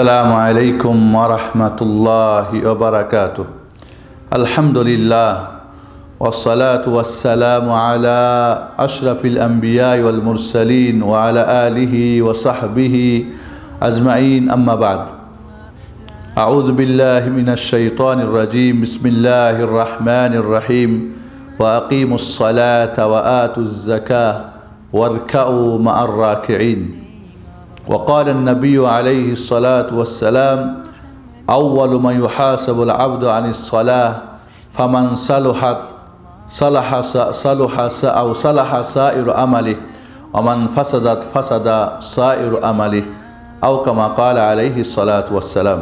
السلام عليكم ورحمة الله وبركاته. الحمد لله والصلاة والسلام على أشرف الأنبياء والمرسلين وعلى آله وصحبه أجمعين. أما بعد أعوذ بالله من الشيطان الرجيم. بسم الله الرحمن الرحيم. وأقيموا الصلاة وآتوا الزكاة واركعوا مع الراكعين. وقال النبي عليه الصلاة والسلام أول ما يحاسب العبد عن الصلاة فمن صلحت صلح صلح أو صلح سائر عمله ومن فسدت فسد سائر عمله أو كما قال عليه الصلاة والسلام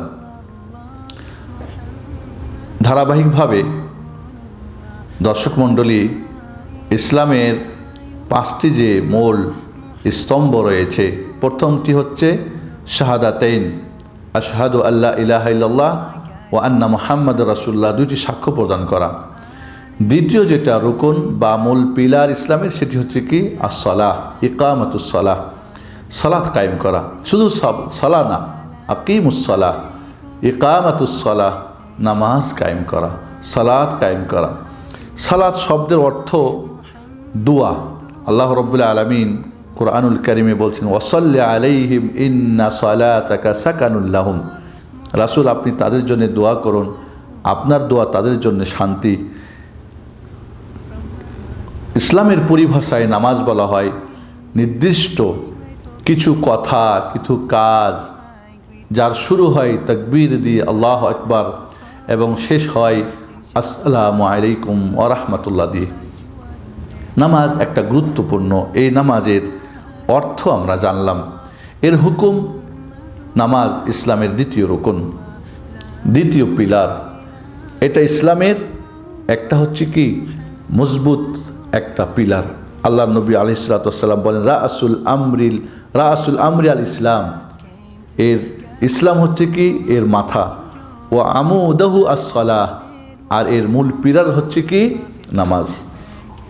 ধারাবাহিকভাবে দর্শক মণ্ডলী ইসলামের পাঁচটি যে মূল স্তম্ভ রয়েছে। প্রথমটি হচ্ছে শাহাদাতেইন। আশহাদু আল্লাহ ইলাহ ইল্লাল্লাহ ও আন্না মোহাম্মদ রাসুল্লাহ দুইটি সাক্ষ্য প্রদান করা। দ্বিতীয় যেটা রুকন বা মূল পিলার ইসলামের, সেটি হচ্ছে কি? আসলাহ ইকামতুসলাহ সালাত কায়েম করা। শুধু সালা না আকিমুসলাহ ইকামতুসলাহ নামাজ কায়েম করা, সালাত কায়েম করা। সালাত শব্দের অর্থ দুয়া। আল্লাহ রব্বুল্লা আলমিন কোরআনুল করিমে বলছেন ওসল্লা আলাইহিম ইন্না সালাতাকা সাকানুল্লাহম রাসুল, আপনি তাদের জন্য দোয়া করুন, আপনার দোয়া তাদের জন্য শান্তি। ইসলামের পরিভাষায় নামাজ বলা হয়, নির্দিষ্ট কিছু কথা, কিছু কাজ যার শুরু হয় তকবীর দিয়ে আল্লাহ একবার এবং শেষ হয় আসসালামু আলাইকুম ওরহমতুল্লাহ দিয়ে। নামাজ একটা গুরুত্বপূর্ণ, এই নামাজের অর্থ আমরা জানলাম। এর হুকুম নামাজ ইসলামের দ্বিতীয় রোকন, দ্বিতীয় পিলার। এটা ইসলামের একটা হচ্ছে কি? মজবুত একটা পিলার। আল্লাহ নবী আলি সালাতাম বলেন রা আসুল আমরিল রা আসুল আমরি আল ইসলাম। এর ইসলাম হচ্ছে কি? এর মাথা। ও আমুদাহু আসলাহ আর এর মূল পিলার হচ্ছে কি? নামাজ।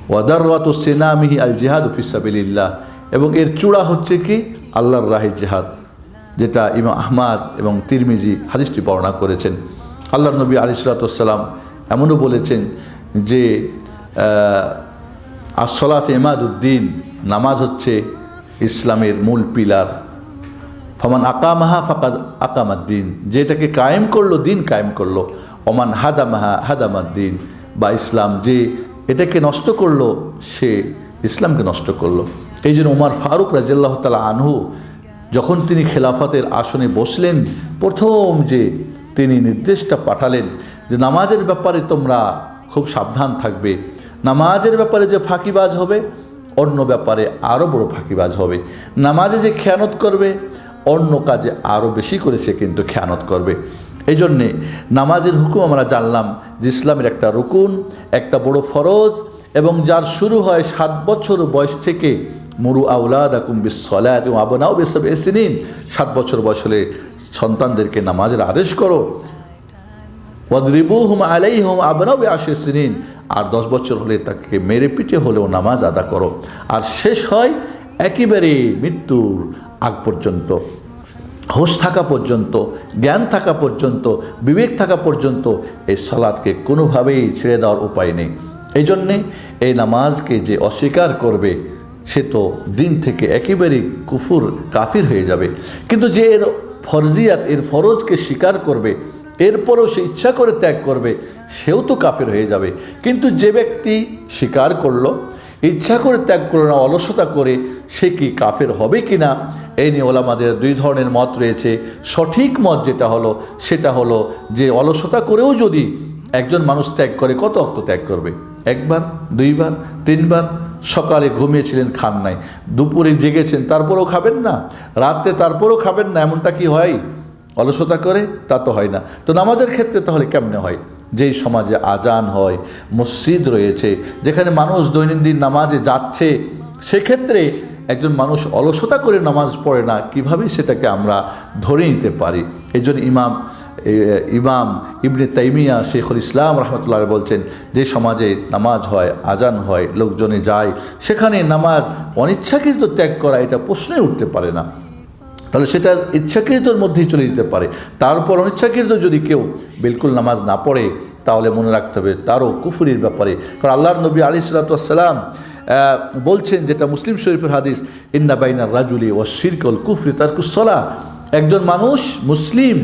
ওয়াদারওয়াত সেনামিহি আল জেহাদ ফিসাবিল্লাহ এবং এর চূড়া হচ্ছে কি? আল্লাহর রাহে জেহাদ, যেটা ইমা আহমাদ এবং তিরমিজি হাদিসটি বর্ণনা করেছেন। আল্লাহ নবী আলিসাল্লাম এমনও বলেছেন যে আসলাত এমাদুদ্দিন নামাজ হচ্ছে ইসলামের মূল পিলার। ফমান আকামাহা ফাকাদ আকামাদ্দিন, যে এটাকে কায়েম করল, দিন কায়েম করল। ওমান হাদামাহা হাদামাদ্দিন, বা ইসলাম যে এটাকে নষ্ট করল, সে ইসলামকে নষ্ট করল। এই জন্য উমার ফারুক রাজিয়াল্লাহ তালা আনহু যখন তিনি খেলাফতের আসনে বসলেন, প্রথম যে তিনি নির্দেশটা পাঠালেন যে নামাজের ব্যাপারে তোমরা খুব সাবধান থাকবে। নামাজের ব্যাপারে যে ফাঁকিবাজ হবে, অন্য ব্যাপারে আরও বড় ফাঁকিবাজ হবে। নামাজে যে খেয়ানত করবে, অন্য কাজে আরও বেশি করে সে কিন্তু খেয়ানত করবে। এই জন্যে নামাজের হুকুম আমরা জানলাম যে ইসলামের একটা রুকুন, একটা বড় ফরজ এবং যার শুরু হয় সাত বছর বয়স থেকে, মুরু আউলাদ আকুম বিসলাত এবং আবনাও এসে নিন সাত বছর বয়স হলে সন্তানদেরকে নামাজের আদেশ করো। ওয়াদরিবু হুম আলাই হুম আবনাও আসে সিনিন আর দশ বছর হলে তাকে মেরে পিটে হলেও নামাজ আদা করো। আর শেষ হয় একেবারে মৃত্যুর আগ পর্যন্ত। হোশ থাকা পর্যন্ত, জ্ঞান থাকা পর্যন্ত, বিবেক থাকা পর্যন্ত এই সালাদকে কোনোভাবেই ছেড়ে দেওয়ার উপায় নেই। এই জন্যে এই নামাজকে যে অস্বীকার করবে, সে তো দিন থেকে একেবারেই কুফুর, কাফির হয়ে যাবে। কিন্তু যে এর ফরজিয়াত, এর ফরজকে স্বীকার করবে, এরপরও সে ইচ্ছা করে ত্যাগ করবে, সেও তো কাফের হয়ে যাবে। কিন্তু যে ব্যক্তি স্বীকার করল, ইচ্ছা করে ত্যাগ করল না, অলসতা করে, সে কি কাফের হবে কি না এই নিয়ে ওলামাদের দুই ধরনের মত রয়েছে। সঠিক মত যেটা হলো, সেটা হলো যে অলসতা করেও যদি একজন মানুষ ত্যাগ করে, কত অক্ত ত্যাগ করবে? একবার, দুইবার, তিনবার। সকালে ঘুমিয়েছিলেন খান নাই দুপুরে জেগেছেন, তারপরেও খাবেন না। রাতে তারপরেও খাবেন না, এমনটা কি হয়? অলসতা করে, তা তো হয় না। তো নামাজের ক্ষেত্রে তাহলে কেমনে হয়? যেই সমাজে আজান হয়, মসজিদ রয়েছে, যেখানে মানুষ দৈনন্দিন নামাজে যাচ্ছে, সেক্ষেত্রে একজন মানুষ অলসতা করে নামাজ পড়ে না, কীভাবে সেটাকে আমরা ধরে নিতে পারি? এই জন্য ইমাম ইমাম ইবনে তাইমিয়া শেখুল ইসলাম রহমতুল্লাহ বলছেন, যে সমাজে নামাজ হয়, আজান হয়, লোকজনে যায়, সেখানে নামাজ অনিচ্ছাকৃত ত্যাগ করা এটা প্রশ্নে উঠতে পারে না। তাহলে সেটা ইচ্ছাকৃতর মধ্যেই চলে যেতে পারে। তারপর অনিচ্ছাকৃত যদি কেউ বিলকুল নামাজ না পড়ে, তাহলে মনে রাখতে হবে তারও কুফুরির ব্যাপারে। কারণ আল্লাহর নবী আলী সালাতাম বলছেন যেটা মুসলিম শরীফের হাদিস, ইন্না বাইনা রাজুলি ও শিরকল কুফরি তার কুসলা একজন মানুষ মুসলিম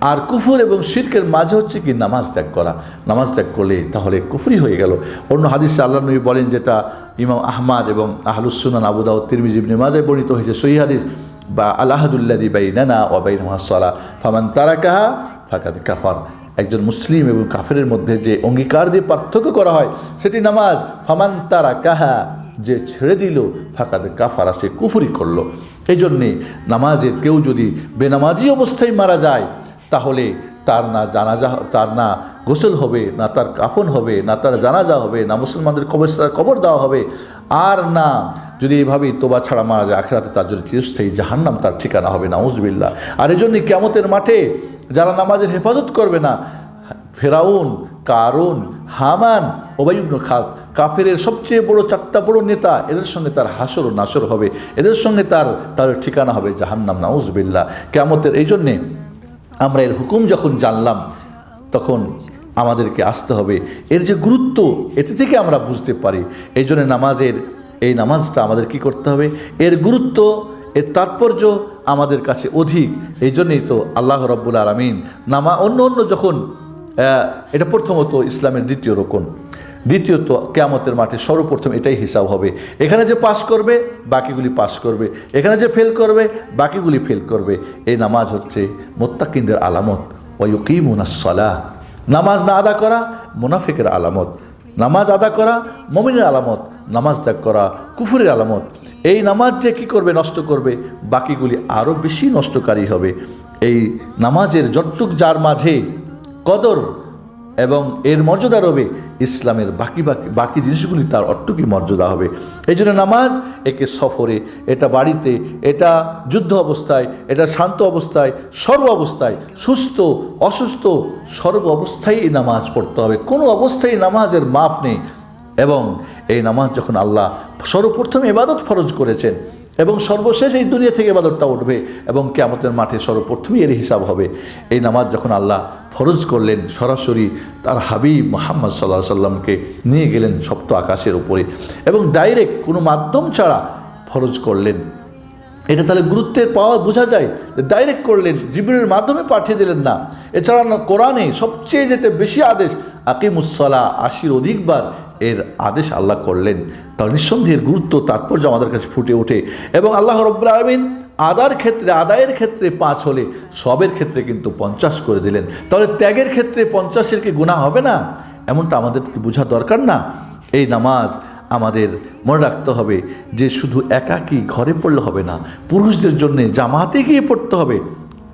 আর কুফুর এবং শিরকের মাঝে হচ্ছে কি নামাজ ত্যাগ করা। নামাজ ত্যাগ করলে তাহলে কুফরি হয়ে গেল। অন্য হাদিসে আল্লাহ নবী বলেন যেটা ইমাম আহমাদ এবং আহলুসুনান আবুদাউ তিরমিজিব নেমাজে বর্ণিত হয়েছে সহি হাদিস, বা আল্লাহাদুল্লাদি বাই নানা ও বাই মহাসলা ফামান তারা কাহা ফাঁকাতে কাফার। একজন মুসলিম এবং কাফেরের মধ্যে যে অঙ্গীকার দিয়ে পার্থক্য করা হয়, সেটি নামাজ। ফামান তারা কাহা যে ছেড়ে দিল ফাঁকাতে কাফারা, সে কুফুরি করল। এই জন্যে নামাজের কেউ যদি বেনামাজি অবস্থায় মারা যায় তাহলে তার না জানাজা তার না গোসল হবে, না তার কাফন হবে, না তার জানাজা হবে, না মুসলমানদের কবর তার কবর দেওয়া হবে। আর না, যদি এইভাবেই তোবা ছাড়া মারা যায় আখেরাতে, তার জন্য চিরস্থায়ী জাহান্নাম তার ঠিকানা হবে না উজবিল্লা আর এই জন্যই কেমতের মাঠে যারা নামাজের হেফাজত করবে না, ফেরাউন, কারুন, হামান ওবাইবন খাত কাফেরের সবচেয়ে বড় চারটা বড় নেতা, এদের সঙ্গে তার হাসর ও নাসর হবে, এদের সঙ্গে তার তার ঠিকানা হবে জাহান্নাম নাউজবিল্লা কেমতের এই জন্যে আমরা এর হুকুম যখন জানলাম, তখন আমাদেরকে আসতে হবে। এর যে গুরুত্ব, এতে থেকে আমরা বুঝতে পারি। এই জন্য নামাজের, এই নামাজটা আমাদের কি করতে হবে? এর গুরুত্ব, এর তাৎপর্য আমাদের কাছে অধিক। এই জন্যেই তো আল্লাহ রব্বুল আলমিন নামা, অন্য অন্য যখন এটা প্রথমত ইসলামের দ্বিতীয় রোকন। দ্বিতীয়ত কেয়ামতের মাঠে সর্বপ্রথম এটাই হিসাব হবে। এখানে যে পাস করবে, বাকিগুলি পাস করবে। এখানে যে ফেল করবে, বাকিগুলি ফেল করবে। এই নামাজ হচ্ছে মোত্তাকিনদের আলামত। ওয়ুকিমুনাসলা নামাজ না আদা করা মুনাফিকের আলামত। নামাজ আদা করা মমিনের আলামত। নামাজ ত্যাগ করা কুফুরের আলামত। এই নামাজ যে কী করবে, নষ্ট করবে, বাকিগুলি আরও বেশি নষ্টকারী হবে। এই নামাজের যতটুক যার মাঝে কদর এবং এর মর্যাদা রবে, ইসলামের বাকি বাকি বাকি জিনিসগুলি তার অট্টুকি মর্যাদা হবে। এই জন্য নামাজ একে সফরে, এটা বাড়িতে, এটা যুদ্ধ অবস্থায়, এটা শান্ত অবস্থায়, সর্ব অবস্থায়, সুস্থ, অসুস্থ, সর্ব অবস্থায় এই নামাজ পড়তে হবে। কোনো অবস্থায় নামাজের মাপ নেই। এবং এই নামাজ যখন আল্লাহ সর্বপ্রথম এবাদত ফরজ করেছেন এবং সর্বশেষ এই দুনিয়া থেকে এবাদতটা উঠবে এবং কেয়ামতের মাঠে সর্বপ্রথমই এর হিসাব হবে। এই নামাজ যখন আল্লাহ ফরজ করলেন, সরাসরি তার হাবিব মোহাম্মদ সাল্লাহ সাল্লামকে নিয়ে গেলেন সপ্ত আকাশের উপরে এবং ডাইরেক্ট কোনো মাধ্যম ছাড়া ফরজ করলেন। এটা তাহলে গুরুত্বের পাওয়া বোঝা যায় যে ডাইরেক্ট করলেন জিবিরের মাধ্যমে পাঠিয়ে দিলেন না। এছাড়া কোরআনে সবচেয়ে যেটা বেশি আদেশ আকিমুসলা আশির অধিকবার এর আদেশ আল্লাহ করলেন। তার নিঃসন্দেহের গুরুত্ব, তাৎপর্য আমাদের কাছে ফুটে ওঠে। এবং আল্লাহ রব্বুল আলমিন আদার ক্ষেত্রে, আদায়ের ক্ষেত্রে পাঁচ হলে সবের ক্ষেত্রে কিন্তু পঞ্চাশ করে দিলেন। তাহলে ত্যাগের ক্ষেত্রে পঞ্চাশের কি গুণা হবে না? এমনটা আমাদেরকে বোঝা দরকার না। এই নামাজ আমাদের মনে রাখতে হবে যে শুধু একাকী ঘরে পড়লে হবে না, পুরুষদের জন্য জামাতে গিয়ে পড়তে হবে।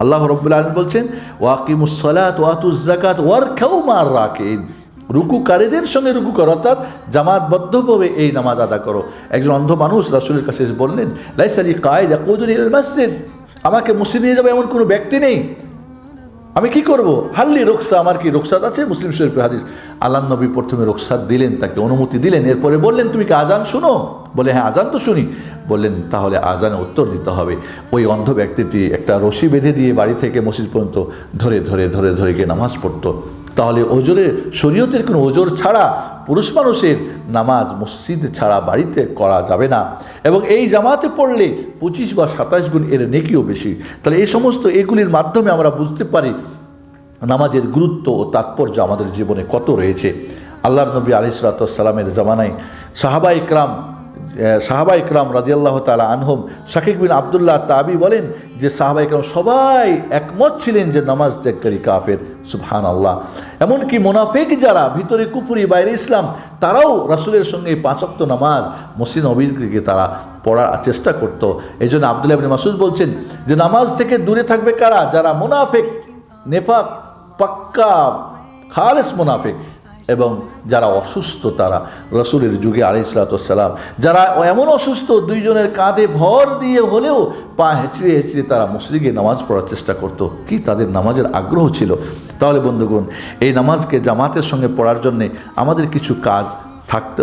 আল্লাহ রব্বুল আলম বলছেন ওয়াকিমুসলাত ওয়াতুজ জাকাত ওয়ার খেউ মার রাখেন রুকুকারীদের সঙ্গে রুকু করো, অর্থাৎ জামাতবদ্ধভাবে এই নামাজ আদা করো। একজন অন্ধ মানুষ রাসুলের কাছে এসে বললেন লাইসালি কায়দা কৌদুল মসজিদ, আমাকে মসজিদ নিয়ে যাবে এমন কোনো ব্যক্তি নেই। আমি কি করব? হাল্লি রোকসা, আমার কি রোকসাদ আছে? মুসলিম শরীফের হাদিস। আল্লাহ নবী প্রথমে রোকসাদ দিলেন, তাকে অনুমতি দিলেন, এরপরে বললেন, তুমি কি আজান শুনো? বলে হ্যাঁ আজান তো শুনি। বললেন, তাহলে আজানে উত্তর দিতে হবে। ওই অন্ধ ব্যক্তিটি একটা রশি বেঁধে দিয়ে বাড়ি থেকে মসজিদ পর্যন্ত ধরে ধরে ধরে ধরে গিয়ে নামাজ পড়তো। তাহলে ওজোরের শরীয়তের কোনো ওজোর ছাড়া পুরুষ মানুষের নামাজ মসজিদ ছাড়া বাড়িতে করা যাবে না। এবং এই জামাতে পড়লে পঁচিশ বা সাতাশ গুণ এর নেকিও বেশি। তাহলে এই সমস্ত এগুলির মাধ্যমে আমরা বুঝতে পারি নামাজের গুরুত্ব ও তাৎপর্য আমাদের জীবনে কত রয়েছে। আল্লাহর নবী আলিসালামের জামানায় সাহাবা ইকরাম সাহাবা ইকরাম রাজিয়াল্লাহ তালা আনহম শাকিক বিন আবদুল্লাহ তাবি বলেন যে সাহাবা ইকরাম সবাই একমত ছিলেন যে নামাজ ত্যাগকারী কাফের সুবহান আল্লাহ এমনকি মোনাফেক যারা ভিতরে কুপুরি বাইরে ইসলাম, তারাও রাসুলের সঙ্গে পাঁচক্ত নামাজ মসজিদ নবীকে তারা পড়ার চেষ্টা করতো। এই জন্য আবদুল্লাহ বিন মাসুদ বলছেন যে নামাজ থেকে দূরে থাকবে কারা? যারা মোনাফেক, নেফাক, পাক্কা, খালেস মুনাফিক। এবং যারা অসুস্থ তারা রসুলের যুগে আলাইসালাতাম যারা এমন অসুস্থ দুইজনের কাঁধে ভর দিয়ে হলেও পা হেঁচড়ে হেঁচড়ে তারা মুসলিগে নামাজ পড়ার চেষ্টা করত। কি তাদের নামাজের আগ্রহ ছিল? তাহলে বন্ধুগণ, এই নামাজকে জামাতের সঙ্গে পড়ার জন্যে আমাদের কিছু কাজ থাকতে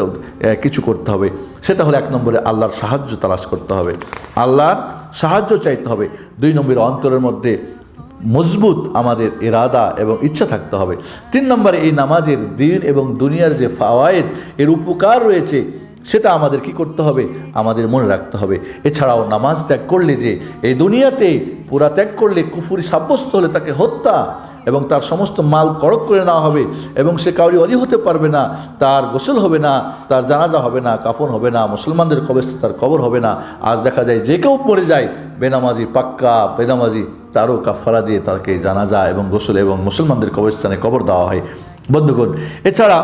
কিছু করতে হবে। সেটা হলো এক নম্বরে আল্লাহর সাহায্য তালাশ করতে হবে। আল্লাহর সাহায্য চাইতে হবে। দুই নম্বর অন্তরের মধ্যে মজবুত আমাদের ইরাদা এবং ইচ্ছা থাকতে হবে। তিন নম্বরে এই নামাজের দিন এবং দুনিয়ার যে ফাওয়ায়েদ, এর উপকার রয়েছে সেটা আমাদের কি করতে হবে? আমাদের মনে রাখতে হবে। এছাড়াও নামাজ ত্যাগ করলে যে এই দুনিয়াতে পুরা ত্যাগ করলে কুফুরি সাব্যস্ত হলে তাকে হত্যা এবং তার সমস্ত মাল কড়ক করে নেওয়া হবে এবং সে কাউরি অলি হতে পারবে না, তার গোসল হবে না, তার জানাজা হবে না, কাফন হবে না, মুসলমানদের কবে তার কবর হবে না। আজ দেখা যায় যে কেউ মরে যায়, বেনামাজি পাক্কা, বেনামাজি তারও কাফারা দিয়ে তাকে জানাজা এবং গোসল এবং মুসলমানদের কবরস্থানে কবর দেওয়া হয়। বন্ধুগণ, এছাড়া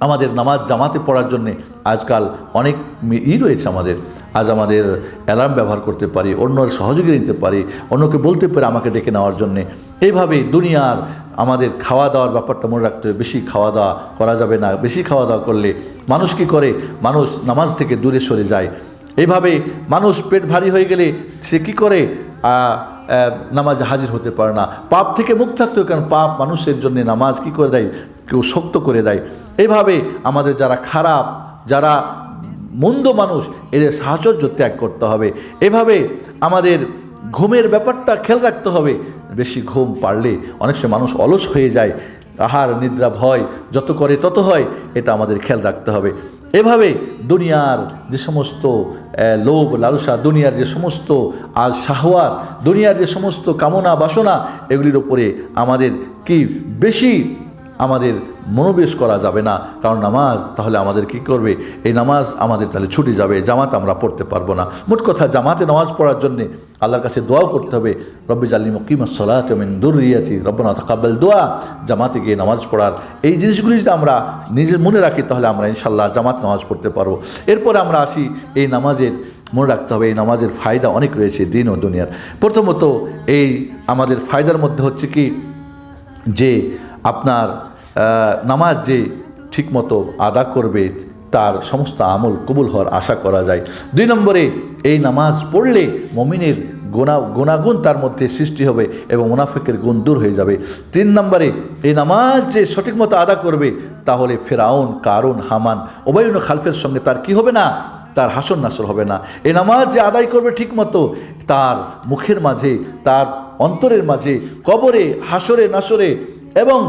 আমাদের নামাজ জামাতে পড়ার জন্যে আজকাল অনেক ই রয়েছে আমাদের। আজ আমাদের অ্যালার্ম ব্যবহার করতে পারি, অন্যর সহযোগী নিতে পারি, অন্যকে বলতে পারি আমাকে ডেকে নেওয়ার জন্যে। এইভাবে দুনিয়ার আমাদের খাওয়া দাওয়ার ব্যাপারটা মনে রাখতে হবে। বেশি খাওয়া দাওয়া করা যাবে না। বেশি খাওয়া দাওয়া করলে মানুষ কি করে? মানুষ নামাজ থেকে দূরে সরে যায়। এইভাবে মানুষ পেট ভারী হয়ে গেলে সে কি করে? নামাজে হাজির হতে পারে না। পাপ থেকে মুখ থাকতে হবে, কারণ পাপ মানুষের জন্য নামাজ কি করে দেয়? কেউ শক্ত করে দেয়। এইভাবে আমাদের যারা খারাপ, যারা মন্দ মানুষ, এদের সাহচর্য ত্যাগ করতে হবে। এভাবে আমাদের ঘুমের ব্যাপারটা খেয়াল রাখতে হবে। বেশি ঘুম পারলে অনেক সময় মানুষ অলস হয়ে যায়। আহার, নিদ্রা, ভয় যত করে তত হয়, এটা আমাদের খেয়াল রাখতে হবে। এভাবে দুনিয়ার যে সমস্ত লোভ, লালসা, দুনিয়ার যে সমস্ত আর শাহওয়াত, দুনিয়ার যে সমস্ত কামনা, বাসনা, এগুলির ওপরে আমাদের কি বেশি আমাদের মনোবেশ করা যাবে না। কারণ নামাজ তাহলে আমাদের কি করবে? এই নামাজ আমাদের তাহলে ছুটি যাবে, জামাত আমরা পড়তে পারব না। মোট কথা জামাতে নামাজ পড়ার জন্যে আল্লাহর কাছে দোয়াও করতে হবে। রব্বি জালি মকিম সলাতমিন দুরিয়াতি রব্বনা দোয়া। জামাতে গিয়ে নামাজ পড়ার এই জিনিসগুলি যদি আমরা নিজের মনে রাখি, তাহলে আমরা ইনশাল্লাহ জামাত নামাজ পড়তে পারব। এরপরে আমরা আসি, এই নামাজের মনে রাখতে হবে, এই নামাজের ফায়দা অনেক রয়েছে দিন ও দুনিয়ার। প্রথমত এই আমাদের ফায়দার মধ্যে হচ্ছে কি? যে আপনার নামাজ যে ঠিকমতো আদা করবে, তার সমস্ত আমল কবুল হওয়ার আশা করা যায়। দুই নম্বরে, এই নামাজ পড়লে মমিনের গুণা গুণাগুণ তার মধ্যে সৃষ্টি হবে এবং মুনাফিকের গুণ দূর হয়ে যাবে। তিন নম্বরে, এই নামাজ যে সঠিক মতো আদা করবে, তাহলে ফেরাউন, কারুন, হামান ওবায়ুন খালফের সঙ্গে তার কি হবে না? তার হাসন নাসর হবে না। এই নামাজ যে আদায় করবে ঠিক মতো তার মুখের মাঝে, তার অন্তরের মাঝে, কবরে, হাসরে, নাসরে এবং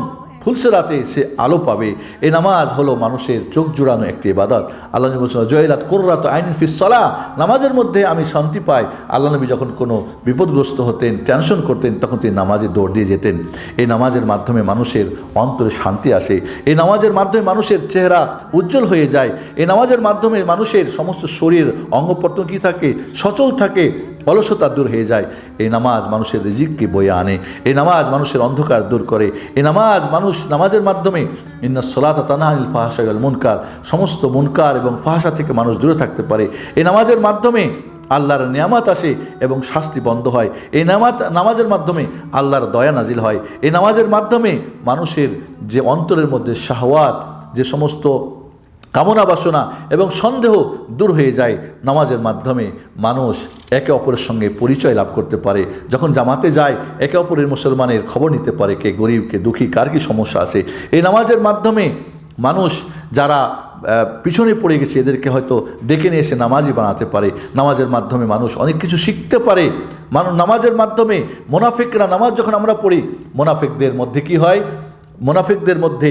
ফুলসেরাতে সে আলো পাবে। এই নামাজ হলো মানুষের চোখ জুড়ানো একটি ইবাদত। আল্লাহ নবী বলছেন জয়রাত কোর্রাত আইন ফিসলা নামাজের মধ্যে আমি শান্তি পাই। আল্লাহ নবী যখন কোনো বিপদগ্রস্ত হতেন, টেনশন করতেন, তখন তিনি নামাজে দৌড় দিয়ে যেতেন। এই নামাজের মাধ্যমে মানুষের অন্তরে শান্তি আসে। এই নামাজের মাধ্যমে মানুষের চেহারা উজ্জ্বল হয়ে যায়। এই নামাজের মাধ্যমে মানুষের সমস্ত শরীর অঙ্গ প্রত্যঙ্গ থাকে, সচল থাকে। অলসতা দূর হয়ে যায়। এই নামাজ মানুষের রিজিককে বয়ে আনে। এই নামাজ মানুষের অন্ধকার দূর করে। এই নামাজ মানুষ নামাজের মাধ্যমে ইন্না সলাতা তানাহিল ফাহাসাগাল মুনকার, সমস্ত মুনকার এবং ফাহাসা থেকে মানুষ দূরে থাকতে পারে। এই নামাজের মাধ্যমে আল্লাহর নিয়ামাত আসে এবং শাস্তি বন্ধ হয়। এই নামাত, নামাজের মাধ্যমে আল্লাহর দয়া নাজিল হয়। এই নামাজের মাধ্যমে মানুষের যে অন্তরের মধ্যে শাহওয়াত, যে সমস্ত কামনা বাসনা এবং সন্দেহ দূর হয়ে যায় নামাজের মাধ্যমে। মানুষ একে অপরের সঙ্গে পরিচয় লাভ করতে পারে। যখন জামাতে যায়, একে অপরের মুসলমানের খবর নিতে পারে কে গরিব, কে দুঃখী, কার কী সমস্যা আছে। এই নামাজের মাধ্যমে মানুষ যারা পিছনে পড়ে গেছে, এদেরকে হয়তো ডেকে নিয়ে এসে নামাজই বানাতে পারে। নামাজের মাধ্যমে মানুষ অনেক কিছু শিখতে পারে। মানুষ নামাজের মাধ্যমে মোনাফিকরা, নামাজ যখন আমরা পড়ি, মোনাফিকদের মধ্যে কি হয়? মোনাফিকদের মধ্যে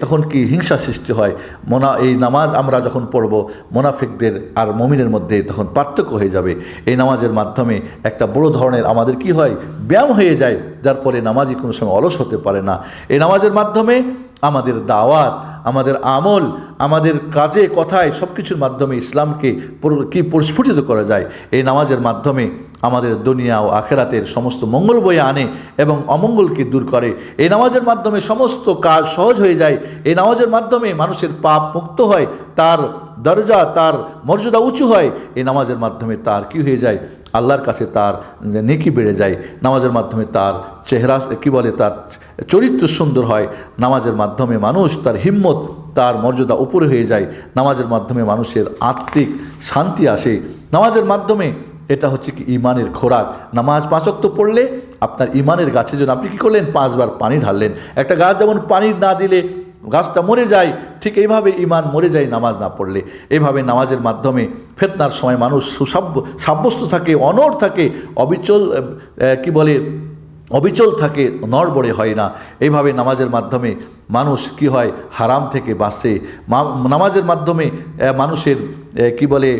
তখন কি হিংসা সৃষ্টি হয়? মোনা, এই নামাজ আমরা যখন পড়ব, মোনাফিকদের আর মমিনের মধ্যে তখন পার্থক্য হয়ে যাবে। এই নামাজের মাধ্যমে একটা বড় ধরনের আমাদের কি হয়? ব্যায়াম হয়ে যায়, যার ফলে নামাজই কোনো সময় অলস হতে পারে না। এই নামাজের মাধ্যমে আমাদের দাওয়াত, আমাদের আমল, আমাদের কাজে, কথায় সব কিছুর মাধ্যমে ইসলামকে কি প্রস্ফুটিত করা যায়, এই নামাজের মাধ্যমে আমাদের দুনিয়া ও আখেরাতের সমস্ত মঙ্গল বয়ে আনে এবং অমঙ্গলকে দূর করে। এই নামাজের মাধ্যমে সমস্ত কাজ সহজ হয়ে যায়। এই নামাজের মাধ্যমে মানুষের পাপ মুক্ত হয়, তার দরজা, তার মর্যাদা উঁচু হয়। এই নামাজের মাধ্যমে তার কি হয়ে যায়? আল্লাহর কাছে তার নেকি বেড়ে যায়। নামাজের মাধ্যমে তার চেহারা, কী বলে, তার চরিত্র সুন্দর হয়। নামাজের মাধ্যমে মানুষ তার হিম্মত, তার মর্যাদা উপরে হয়ে যায়। নামাজের মাধ্যমে মানুষের আত্মিক শান্তি আসে। নামাজের মাধ্যমে এটা হচ্ছে কি, ইমানের খোরাক। নামাজ পাঁচক্ত পড়লে আপনার ইমানের গাছের জন্য আপনি কী করলেন? পাঁচবার পানি ঢাললেন। একটা গাছ যেমন পানি না দিলে গাছটা মরে যায়, ঠিক এইভাবে ইমান মরে যায় নামাজ না পড়লে। এইভাবে নামাজের মাধ্যমে ফেতনার সময় মানুষ সুসাব্য, সাব্যস্ত থাকে অনর থাকে, অবিচল কি বলে, অবিচল থাকে, নড়বড়ে হয় না। এইভাবে নামাজের মাধ্যমে মানুষ কি হয়, হারাম থেকে বাঁচে। নামাজের মাধ্যমে মানুষের কি বলে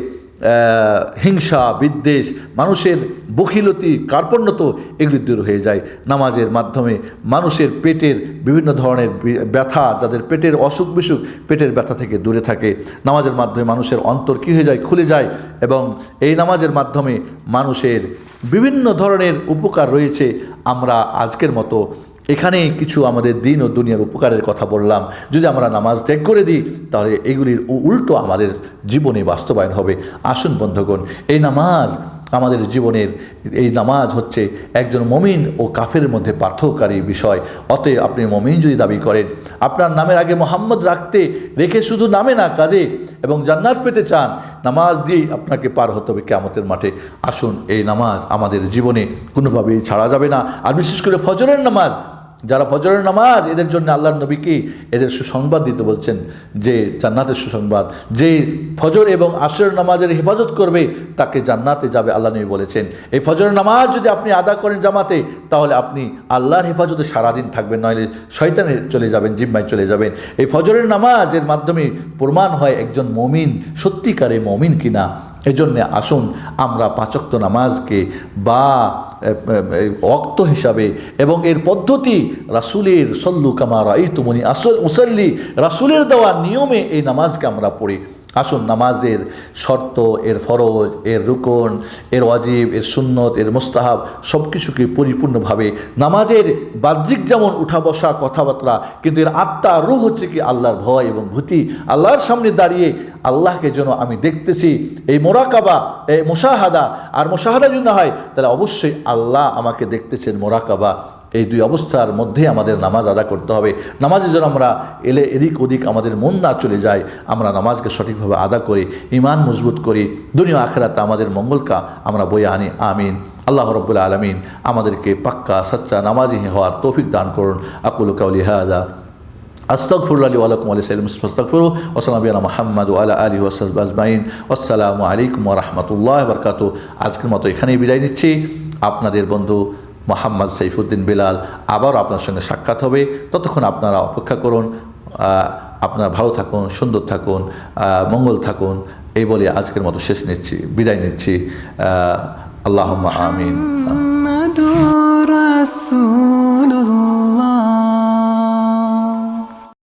হিংসা, বিদ্বেষ, মানুষের বখিলতি, কার্পণ্যত এগুলি দূর হয়ে যায়। নামাজের মাধ্যমে মানুষের পেটের বিভিন্ন ধরনের ব্যথা, যাদের পেটের অসুখ বিসুখ, পেটের ব্যথা থেকে দূরে থাকে। নামাজের মাধ্যমে মানুষের অন্তর কী হয়ে যায়? খুলে যায় এবং এই নামাজের মাধ্যমে মানুষের বিভিন্ন ধরনের উপকার রয়েছে। আমরা আজকের মতো এখানে কিছু আমাদের দিন ও দুনিয়ার উপকারের কথা বললাম। যদি আমরা নামাজ ত্যাগ করে দিই, তাহলে এগুলির উল্টো আমাদের জীবনে বাস্তবায়ন হবে। আসুন বন্ধুগণ, এই নামাজ আমাদের জীবনের, এই নামাজ হচ্ছে একজন মমিন ও কাফের মধ্যে পার্থক্যকারী বিষয়। অতএব আপনি মমিন যদি দাবি করেন, আপনার নামের আগে মোহাম্মদ রাখতে, রেখে শুধু নামে না কাজে এবং জান্নাত পেতে চান, নামাজ দিয়েই আপনাকে পার হতে হবে কেমতের মাঠে। আসুন, এই নামাজ আমাদের জীবনে কোনোভাবেই ছাড়া যাবে না। আর বিশেষ করে ফজরের নামাজ যারা ফজরের নামাজ, এদের জন্য আল্লাহর নবীকে এদের সুসংবাদ দিতে বলছেন? যে জান্নাতের সুসংবাদ। যে ফজর এবং আসরের নামাজের হেফাজত করবে, তাকে জান্নাতে যাবে আল্লাহ নবী বলেছেন। এই ফজরের নামাজ যদি আপনি আদা করেন জামাতে, তাহলে আপনি আল্লাহর হেফাজতে সারাদিন থাকবেন, নইলে শয়তানে চলে যাবেন, জিম্মায় চলে যাবেন। এই ফজরের নামাজের মাধ্যমে প্রমাণ হয় একজন মমিন সত্যিকারে মমিন কিনা। এজন্য আসুন আমরা পাচক্ত নামাজকে বা অক্ত হিসাবে এবং এর পদ্ধতি, রাসুলের সল্লু কামারা এই তুমনি আসল মুসল্লি, রাসুলের দেওয়া নিয়মে এই নামাজকে আমরা পড়ি। আসুন, নামাজের শর্ত, এর ফরজ, এর রুকন, এর অজীব এর সুন্নত, এর মোস্তাহাব সব কিছুকে পরিপূর্ণভাবে নামাজের বাহ্যিক যেমন উঠা বসা কথাবার্তা, কিন্তু এর আত্মা রূহ হচ্ছে কি আল্লাহর ভয় এবং ভীতি। আল্লাহর সামনে দাঁড়িয়ে আল্লাহকে যেন আমি দেখতেছি, এই মোরাকাবা, এই মোশাহাদা, আর মোশাহাদা যদি না হয়, তাহলে অবশ্যই আল্লাহ আমাকে দেখতেছেন মোরাকাবা। এই দুই অবস্থার মধ্যে আমাদের নামাজ আদা করতে হবে। নামাজে যেন আমরা এলে এদিক ওদিক আমাদের মন না চলে যায়, আমরা নামাজকে সঠিকভাবে আদা করি ইমান মজবুত করি, দুনিয়া আখেরাতে আমাদের মঙ্গলকা আমরা বয়ে আনি, আমিন। আল্লাহ রব্বুল আলমিন আমাদেরকে পাক্কা, সচ্চা নামাজি হওয়ার তৌফিক দান করুন। আকুল কাউলি সাহবিহি আজমাইন। আজকের মতো এখানেই বিদায় নিচ্ছি। আপনাদের বন্ধু মোহাম্মদ সৈফুদ্দিন বিলাল আবার আপনার সঙ্গে সাক্ষাৎ হবে। ততক্ষণ আপনারা অপেক্ষা করুন আপনারা ভালো থাকুন, সুন্দর থাকুন মঙ্গল থাকুন। এই বলে আজকের মতো শেষ নিচ্ছি, বিদায় নিচ্ছি। আল্লাহ আমিন।